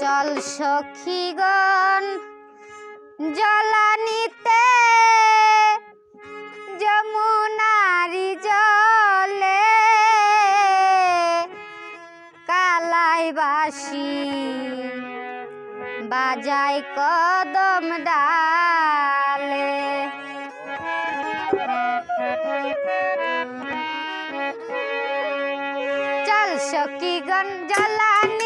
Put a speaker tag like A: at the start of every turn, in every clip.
A: চল সখীগণ জলানিতে যমুনারি জলে কালাই বাসি বাজায় কদম ডালে। চল সখীগণ জলানিতে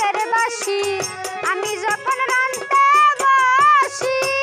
A: বিষের বাসি আমি যখন রান্তে বসি